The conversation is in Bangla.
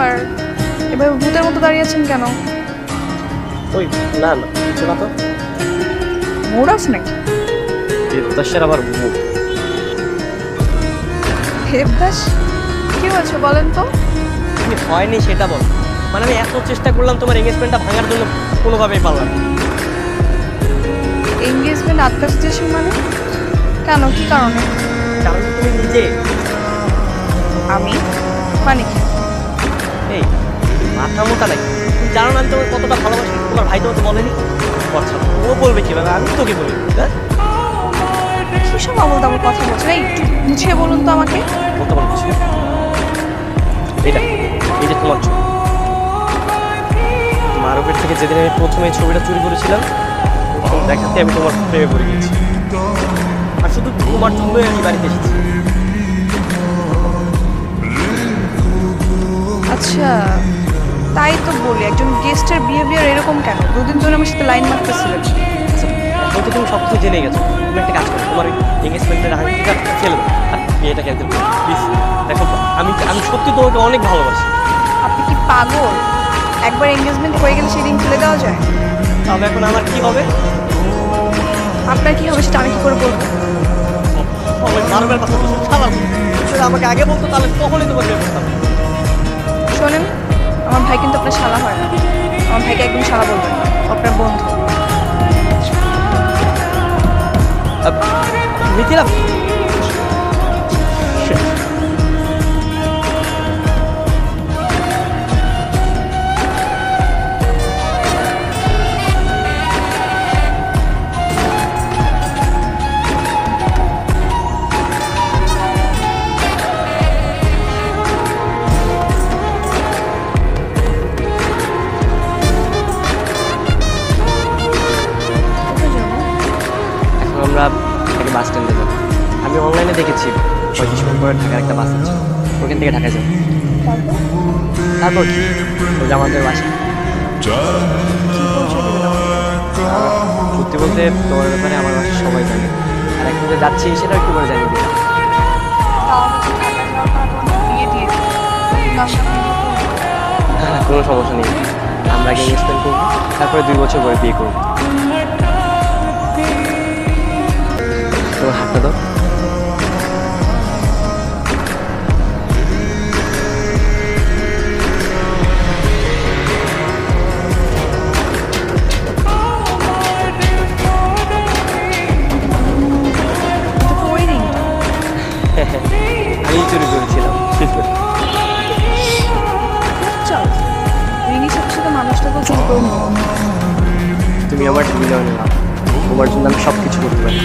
ব্যাপার? এভাবে ভূতের মতো দাঁড়িয়ে আছেন কেন? ওই না না কিছু না তো। মোড় আছে নাকি? দেবদাসের আবার মুখ দেবদাস কি হয়েছে বলেন তো? তুমি হয়নি সেটা বল। মানে আমি এত চেষ্টা করলাম তোমার এঙ্গেজমেন্টটা ভাঙার জন্য কোনোভাবেই পারলাম না। এঙ্গেজমেন্ট আত্মার স্টেশন মানে? কেন? কি কারণে? কারণ তুমি নিজে। আমি? মানে কি? মাথা মোটা নাকি? তুমি জানো না আমি তোমাকে কতটা ভালোবাসি? তোমার ভাই তোমাকে বলেনি? আচ্ছা ও বলবে কীভাবে? আমি তোকে বলি হ্যাঁ? কি সব আবল তাবল কথা বলছেন এই একটু মুছিয়ে বলুন তো আমাকে। বলতে পারব কিছু এটা এই যে তোমার ছবি। মারুকের থেকে যেদিন আমি প্রথমে ছবিটা চুরি করেছিলাম দেখাতে আমি তোমার প্রেমে পড়ে গেছি আর শুধু তোমার জন্যই আমি বাড়িতে এসেছি। আচ্ছা তাই তো বলি একজন গেস্টের বিহেভিয়ার এরকম কেন? দুদিন ধরে আমার সাথে লাইন মারতেছিলেন আচ্ছা, এখন তো তুমি সব কিছু জেনে গেছো। তুমি একটা কাজ করো তোমার এঙ্গেজমেন্টের আংটিটা ফেলে দাও। আর বিয়েটা ক্যান্সেল করো প্লিজ দেখো আমি আমি সত্যি তোমাকে অনেক ভালোবাসি। আপনি কি পাগল? একবার এঙ্গেজমেন্ট হয়ে গেলে সেদিন ফেলে দেওয়া যায়? তাহলে এখন আমার কি হবে? আপনার কি হবে সেটা আমি কি করে বলব? ওই মারবের কথা বলছো খারাপ আমাকে আগে বলতো তাহলে কখনই করতাম না। শোনেন আমার ভাই কিন্তু আপনার শালা হয় না। আমার ভাইকে একদম শালা বলবেন না। আপনার বন্ধু। মিথিলা বাস স্ট্যান্ডে যাব। আমি অনলাইনে দেখেছি পঁয়ত্রিশ মিনিট পরে ঢাকার একটা বাস আছে। ওখান থেকে ঢাকায় যাব। তারপর কি? ওই আমাদের বাসা? সত্যি বলতে তোমার ব্যাপারে আমার বাসা সবাই জানে। আর এখন যে যাচ্ছি সেটা একটু করে জানিয়ে দিলাম। তাও আমি যদি ঢাকায় যাওয়ার পর আপনার বিয়ে দিয়ে দিই। কিন্তু আমি আপনাকে বিয়ে করব না। হ্যাঁ, কোনো সমস্যা নেই। আমরা আগে ইনভেস্টমেন্ট করব। তারপরে দুই বছর পরে বিয়ে করব। হাতটা দাও। আমি চুরি করেছিলাম। চল রিংয়ের সাথে মানুষটাকেও চুরি করে তুমি আমার মিলনে না তোমার জন্য আমি সব কিছু করতে পারি।